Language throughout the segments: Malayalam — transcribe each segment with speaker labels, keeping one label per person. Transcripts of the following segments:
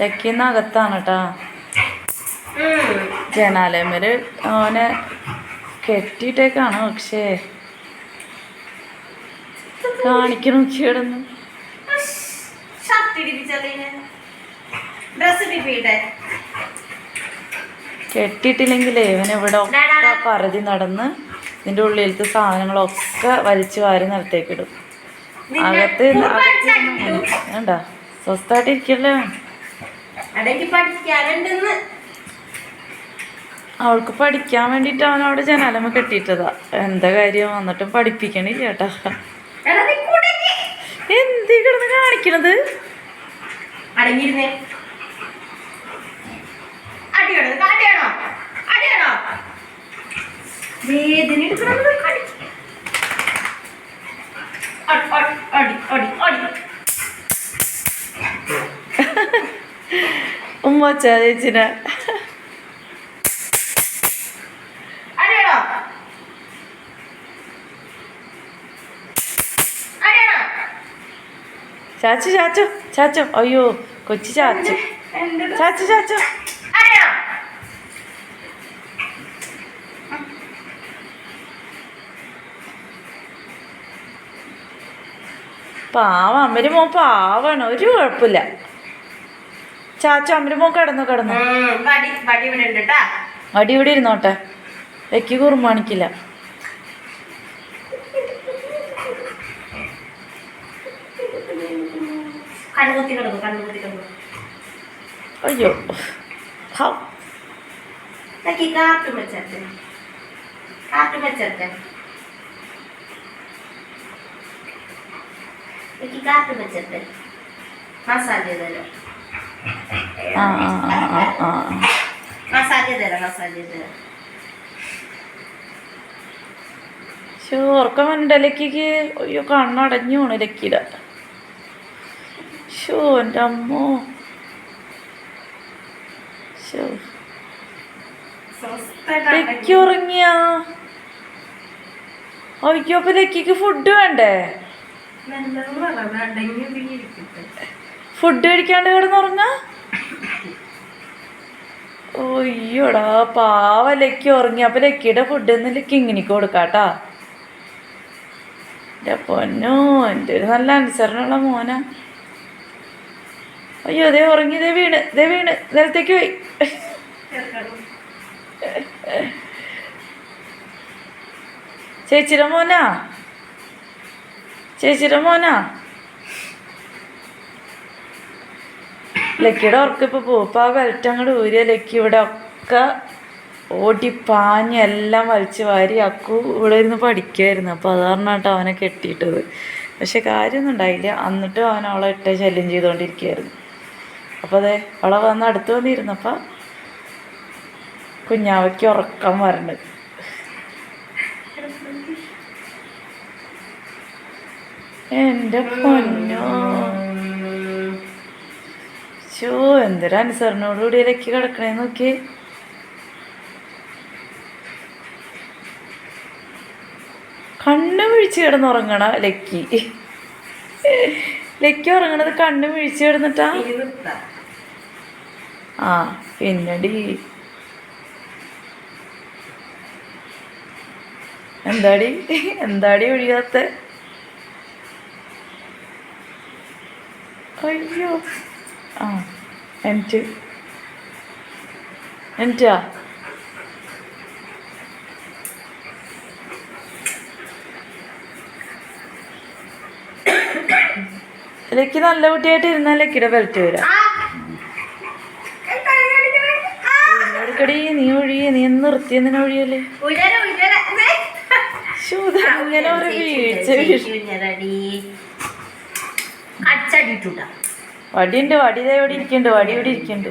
Speaker 1: ലക്കിന്ന് അകത്താണ് കേട്ടാ ജനാലയമേൽ ഓനെ കെട്ടിട്ടേക്കാണ് പക്ഷേ. കാണിക്കണം
Speaker 2: ചേടന്ന്
Speaker 1: കെട്ടിയിട്ടില്ലെങ്കിലേ ഇവൻ ഇവിടെ ഒക്കെ പരതി നടന്ന് ഇതിന്റെ ഉള്ളിലത്തെ സാധനങ്ങളൊക്കെ വലിച്ചു വാരി നിലത്തേക്കിടും അകത്ത് അകത്ത് വേണ്ട.
Speaker 2: സ്വസ്ഥായിട്ടിരിക്കല്ലേ
Speaker 1: അവൾക്ക് പഠിക്കാൻ വേണ്ടിട്ട് അവനോട് ജനാലമ ജനാലമ്മ കെട്ടിയിട്ടതാ. എന്താ കാര്യം? വന്നിട്ടും പഠിപ്പിക്കണില്ല. എന്തീ കിടന്ന് കാണിക്കണത്?
Speaker 2: വേദന കടി. അടി അടി അടി അടി അടി
Speaker 1: ഉമ്മ ചേച്ചിനെ ചാച്ചു ചാച്ചു ചാച്ചു. അയ്യോ കൊച്ചു ചാച്ചു. ചാച്ചു ചാച്ചു. പാവം അമ്മര് മോ പാവാണ്. ഒരു കുഴപ്പമില്ല. ചാച്ചു അമ്മര് മോൻ കിടന്നു കിടന്നു.
Speaker 2: വടി വടി ഇവിടെ
Speaker 1: ഇരുന്നോട്ടെ. വെക്ക്
Speaker 2: കിടന്നു
Speaker 1: അയ്യോ.
Speaker 2: കാട്ടും വെച്ചേ കാട്ടും വെച്ചേ ഇതൊക്കെ കാട്ടും വെച്ചേ മസാജ് ചെയ്തല്ലോ
Speaker 1: ആ ആ ആ ആ ആ
Speaker 2: മസാജ് ചെയ്തരാം മസാജ് ചെയ്തരാം
Speaker 1: ശോ ഉറക്കം അയ്യോ കണ്ണടഞ്ഞു പോണു ലക്കിയുടെ ഷോ എന്റെ അമ്മോ. ഷോ ലക്കി ഉറങ്ങിയ? അയ്യോ അപ്പൊ ലക്കിക്ക് ഫുഡ് വേണ്ടേ? ഫുഡ് കഴിക്കാണ്ട് കിടന്നുറങ്ങ ഓയ്യോടാ പാവ ലക്കി ഉറങ്ങി. അപ്പൊ ലക്കിയുടെ ഫുഡ് ഒന്ന് ലക്കി ഇങ്ങനെക്ക് കൊടുക്കാട്ടാ. എന്റെ പൊന്നോ എന്റെ ഒരു നല്ല അനുസരണമുള്ള മോന. അയ്യോ ദേ ഉറങ്ങി ഇതേ വീണ് ഇതേ വീണ്. നിലത്തേക്ക് പോയി. ചേച്ചിയുടെ മോനാ? ചേച്ചിയുടെ മോനാ? ലക്കിയുടെ ഉറക്കം ഇപ്പൊ പോകും ഇപ്പൊ ആ ബെൽറ്റ് അങ്ങോട്ട് ഊരിയ ലക്കി ഇവിടെ ഒക്കെ ഓടി പാഞ്ഞ് എല്ലാം വലിച്ചു വാരി അക്കു ഇവിടെ ഇരുന്ന് പഠിക്കുമായിരുന്നു അപ്പോൾ അത് പറഞ്ഞിട്ട് അവനെ കെട്ടിയിട്ടത്. പക്ഷെ കാര്യമൊന്നും ഉണ്ടായില്ല. എന്നിട്ടും അവൻ അവളെ ഇട്ട് ശല്യം ചെയ്തുകൊണ്ടിരിക്കുകയായിരുന്നു അപ്പോൾ അതെ അവളെ വന്ന് അടുത്ത് വന്നിരുന്നപ്പോൾ കുഞ്ഞാവയ്ക്ക് ഉറക്കം വരണ്ട്. എന്റെ പൊന്നോ. ഷോ എന്തൊരു അനുസരണോടുകൂടി ഇലക്കി കിടക്കണേ നോക്കി. കണ്ണ് മിഴിച്ച് കിടന്നുറങ്ങണ ലക്കി. ലക്കി ഉറങ്ങണത് കണ്ണ് മിഴിച്ച് കിടന്നിട്ടാ? ആ പിന്നടി. എന്താടി? എന്താടി ഒഴിയാത്ത? അയ്യോ. ആ എന്നിട്ട് എന്നിട്ടാ ലക്കി നല്ല കുട്ടിയായിട്ട് ഇരുന്നാൽ ലക്കിയുടെ ബെൽറ്റ് വരാം. ഒഴിഞ്ഞെടുക്കടി നീ ഒഴിയേ നീ എന്ന് നിർത്തി എന്തിനാ ഒഴിയല്ലേ അങ്ങനെ ഒരു വീഴ്ച വീഴ്ച.
Speaker 2: അച്ചടിട്ടുണ്ടാ
Speaker 1: വടിയുണ്ട് വടി ഇവിടെ ഇരിക്കുന്നുണ്ട് വടി ഇവിടെ ഇരിക്കുന്നുണ്ട്.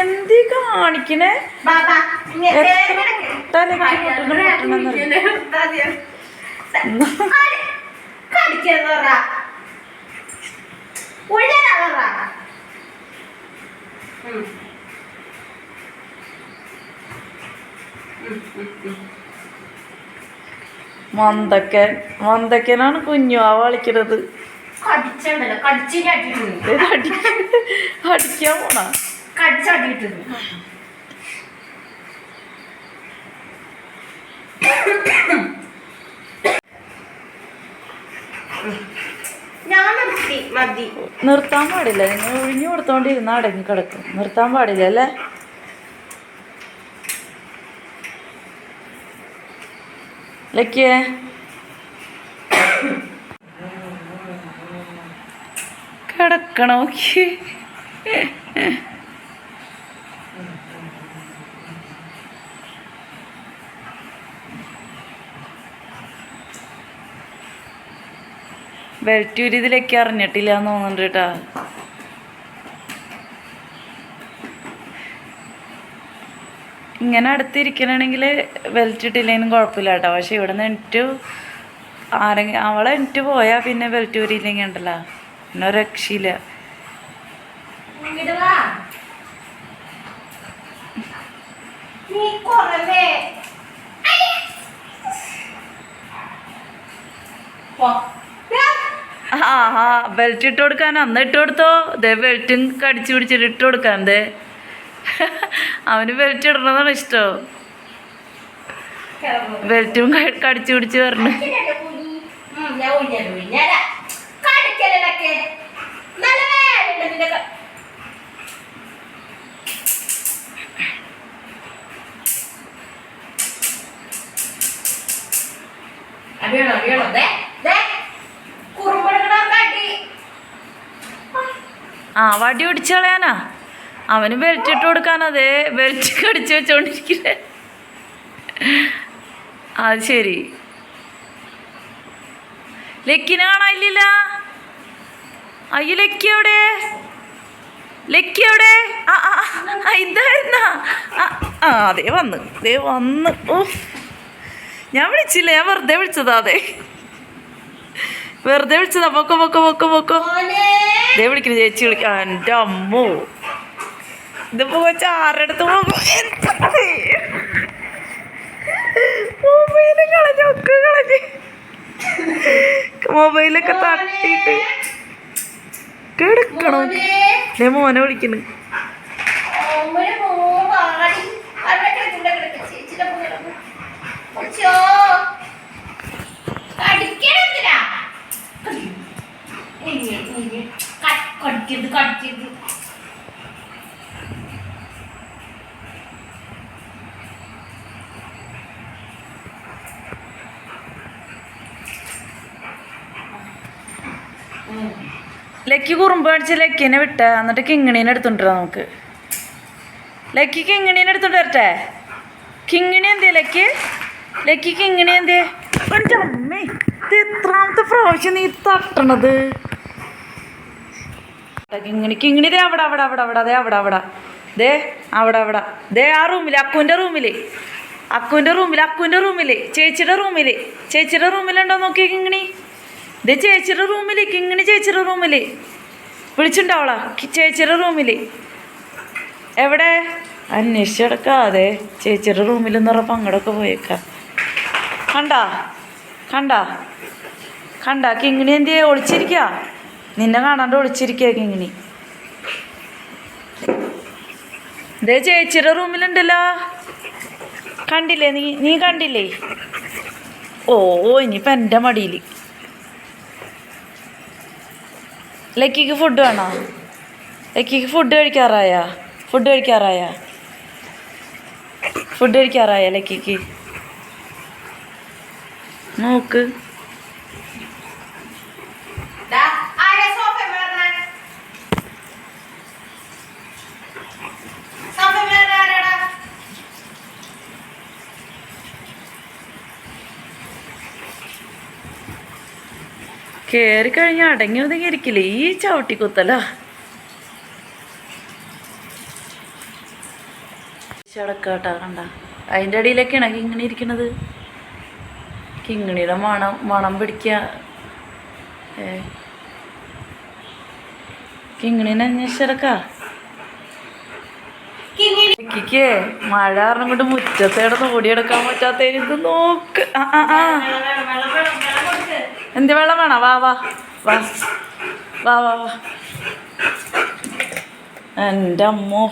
Speaker 1: എന്തി കാണിക്കണേ?
Speaker 2: ഉഞ്ഞര
Speaker 1: മന്ദക്കൻ മന്തക്കനാണ് കുഞ്ഞു ആ കളിക്കണത്. അടിക്കാൻ പോണ? നിർത്താൻ പാടില്ല. നിങ്ങൾ ഒഴിഞ്ഞു കൊടുത്തോണ്ടിരുന്ന അടങ്ങി കിടക്കും നിർത്താൻ പാടില്ല അല്ലേ? ലക്കിയേ കിടക്കണോക്കി ബെൽറ്റൂരി ഇതിലേക്ക് അറിഞ്ഞിട്ടില്ല എന്ന് തോന്നുന്നുണ്ട് കേട്ടാ. ഇങ്ങനെ അടുത്തിരിക്കണമെങ്കിൽ ബെൽറ്റ് ഇട്ടില്ലെങ്കിലും കുഴപ്പമില്ല കേട്ടോ. പക്ഷെ ഇവിടെ നിന്ന് എണിറ്റ് ആരെങ്കിലും അവളെ എണിറ്റ് പോയാൽ പിന്നെ ബെൽറ്റ് ഊരിയില്ലെങ്കിൽ ഉണ്ടല്ലോ. പിന്നെ രക്ഷയില്ല.
Speaker 2: ആഹാ
Speaker 1: ആ ബെൽറ്റ് ഇട്ട് കൊടുക്കാൻ. അന്ന് ഇട്ട് കൊടുത്തോ? ദേ ബെൽറ്റും കടിച്ചു പിടിച്ചിട്ട് ഇട്ട് കൊടുക്കാൻ ദേ അവന് ബെൽറ്റ് ഇടണതാണ് ഇഷ്ടം. ബെൽറ്റും കടിച്ചു പിടിച്ച് പറഞ്ഞു
Speaker 2: അടിയണോ അടിയണോ? ദേ ദേ. കുറുമ്പെടുക്കണ കടി.
Speaker 1: ആ വടി ഓടിച്ചു കളയാനാ? അവന് ബെൽറ്റ് ഇട്ട് അതെ ബെൽറ്റ് കടിച്ചു വെച്ചോണ്ടിരിക്കില്ലേ അത് ശരി. ലക്കിനെ കാണാനില്ല അയ്യ ലക്കി എവിടെ? ലക്കി എവിടെ? ആ ആ, ഇതായിരുന്ന. ആ അതെ വന്ന് ദേ വന്ന്. ഓ ഞാൻ വിളിച്ചില്ല ഞാൻ വെറുതെ വിളിച്ചതാ അതെ വെറുതെ വിളിച്ചതാ. പൊക്കോ പൊക്കോ പൊക്കോ പൊക്കോ. ദേ വിളിക്കുന്നു ചേച്ചി വിളിക്കാം. എന്റെ അമ്മോ. ഇതിപ്പോ കൊച്ചു ആറടുത്ത് മൊബൈൽ കളഞ്ഞു ഒക്കെ കളഞ്ഞ്. മൊബൈലൊക്കെ തട്ടിയിട്ട്. കിടക്കണോ?
Speaker 2: മോനെ.
Speaker 1: ദേ മോനെ വിളിക്കുന്നു
Speaker 2: ഓമന പോവാടി അവിടെ കിടക്ക് ഇവിടെ കിടക്ക് ചേച്ചിയുടെ ഒപ്പം കിടക്ക് കൊച്ചോ കടിക്കണെന്തിനാ കടിക്കരുത് കടിക്കരുത്
Speaker 1: ലക്കി കുറുമ്പ് കാണിച്ച് ലക്കിനെ വിട്ട എന്നിട്ട് കിങ്ങിണീനെ എടുത്തുണ്ടോ നമുക്ക്? ലക്കി കിങ്ങിണീനെ എടുത്തുണ്ട് വരട്ടെ? കിങ്ങിണി എന്തേ ലക്കി? ലക്കി കിങ്ങിണി എന്തേ എന്റെ അമ്മേ ഇത് എത്രാമത്തെ പ്രാവശ്യം നീ തട്ടണത്? കിങ്ങിണി കിങ്ങിണി ദേ അവിടെ അവിടെ അവിടെ അവിടെ ദേ അവിടെ അവിടെ. ദേ അവിടെ അവിടെ. ദേ ആ റൂമിൽ അക്കുവിന്റെ റൂമിൽ അക്കുവിന്റെ റൂമിൽ അക്കുവിന്റെ റൂമിൽ ചേച്ചിയുടെ റൂമിൽ ചേച്ചിയുടെ റൂമിലുണ്ടോ നോക്കി കിങ്ങിണി? ദേ ചേച്ചിയുടെ റൂമിലേക്ക് കിങ്ങിണി ചേച്ചിയുടെ റൂമിൽ വിളിച്ചിട്ടുണ്ടാവളാ? ചേച്ചിയുടെ റൂമിൽ എവിടെ? അന്വേഷിച്ചെടുക്കാതെ ചേച്ചിയുടെ റൂമിൽ പറഞ്ഞപ്പോൾ അങ്ങോട്ടൊക്കെ പോയേക്കാം. കണ്ടാ? കണ്ടാ? കണ്ടാ? കിങ്ങിണി എന്തിയെ ഒളിച്ചിരിക്ക. നിന്നെ കാണാണ്ട് ഒളിച്ചിരിക്കുക കിങ്ങിണി. ഇതേ ചേച്ചിയുടെ റൂമിലുണ്ടല്ലോ. കണ്ടില്ലേ? നീ നീ കണ്ടില്ലേ? ഓ ഇനിയിപ്പോൾ എന്റെ മടിയിൽ ലക്കിക്ക് ഫുഡ് വേണോ? ലക്കിക്ക് ഫുഡ് കഴിക്കാറായ? ഫുഡ് കഴിക്കാറായ? ഫുഡ് കഴിക്കാറായ ലക്കിക്ക്? നോക്ക്
Speaker 2: ദാ, ആരാ സോഫയിൽ കിടന്നേ? സോഫയിൽ കിടന്നേ ആരാടാ?
Speaker 1: കയറി കഴിഞ്ഞാൽ അടങ്ങി ഒതുങ്ങി ഇരിക്കില്ലേ ഈ ചവിട്ടി കുത്തല ചടക്കാട്ടാ കണ്ട. അതിന്റെ അടിയിലൊക്കെയാണ് കിങ്ങിണി ഇരിക്കണത്? കിങ്ങിണിയുടെ മണം മണം പിടിക്കുക ഏ. കിങ്ങിണിനെ ലക്കിക്ക് മഴ കാരണം കൊണ്ട് മുറ്റത്ത് കിടന്ന് ഓടിയെടുക്കാൻ പറ്റാത്ത നോക്ക്. ആ ആ ആ. എന്ത് വെള്ളം വേണോ? വാ വാ. വാ. വാ വാ വാ. എന്റെ അമ്മോ.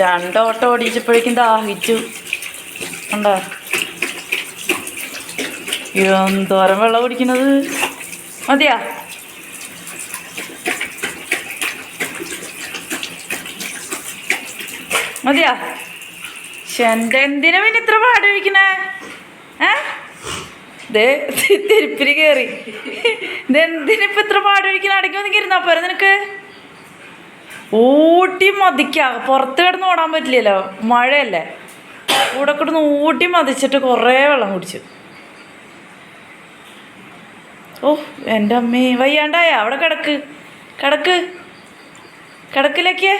Speaker 1: രണ്ടോട്ടം ഓടിച്ചപ്പോഴേക്കും ദാഹിച്ചു ഉണ്ടോ എന്തോരം വെള്ളം കുടിക്കണത് മതിയാ? മതിയാ? എന്തിനാ പിന്നെ ഇത്ര പാട് കഴിക്കണേ ഏ? ദേ തിരുപ്പിരി കയറി ഇതെന്തിനിപ്പോ ഇത്ര പാടൊഴിക്കൽ കഴിക്കണ കരുന്നാ പോരെ നിനക്ക്? ഊട്ടി മതിക്ക. പുറത്ത് കിടന്ന് ഓടാൻ പറ്റില്ലല്ലോ. മഴയല്ലേ? കൂടെ കിടന്ന് ഊട്ടി മതിച്ചിട്ട് കുറേ വെള്ളം കുടിച്ചു. ഓ എന്റെ അമ്മേ. വയ്യാണ്ടായ? അവിടെ കിടക്ക്. കിടക്ക്. കിടക്ക് ലക്കിയേ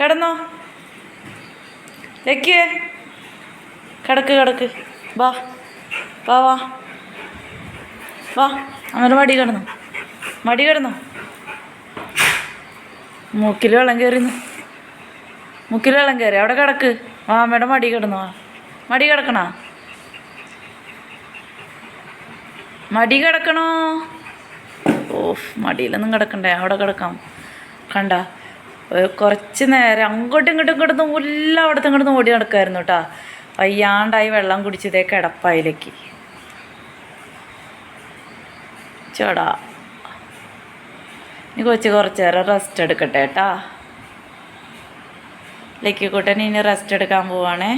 Speaker 1: കിടന്നോ. ലക്കിയേ. കിടക്ക് കിടക്ക്. വാ വാ വാ. വാ അങ്ങനെ മടി കിടന്നു? മടി കിടന്നു? മൂക്കിൽ വെള്ളം കയറിന്നു മൂക്കിൽ വെള്ളം കയറി അവിടെ കിടക്ക്. മാമയുടെ മടി കിടന്നു? വാ മടി കിടക്കണോ? മടി കിടക്കണോ? ഓഫ് മടിയിലൊന്നും കിടക്കണ്ടേ. അവിടെ കിടക്കാം. കണ്ട. കുറച്ച് നേരം അങ്ങോട്ടും ഇങ്ങോട്ടും ഇങ്ങോട്ടും എല്ലാം അവിടുത്തെ ഇങ്ങോട്ടും ഓടി നടക്കായിരുന്നു കേട്ടാ. വയ്യാണ്ടായി വെള്ളം കുടിച്ചതേ കിടപ്പായിലേക്ക് ചേടാ ഇനി കൊച്ചു കുറച്ച് നേരം റെസ്റ്റ് എടുക്കട്ടെ കേട്ടാ ലക്കിക്കൂട്ടൻ ഇനി റെസ്റ്റ് എടുക്കാൻ പോവാണേ.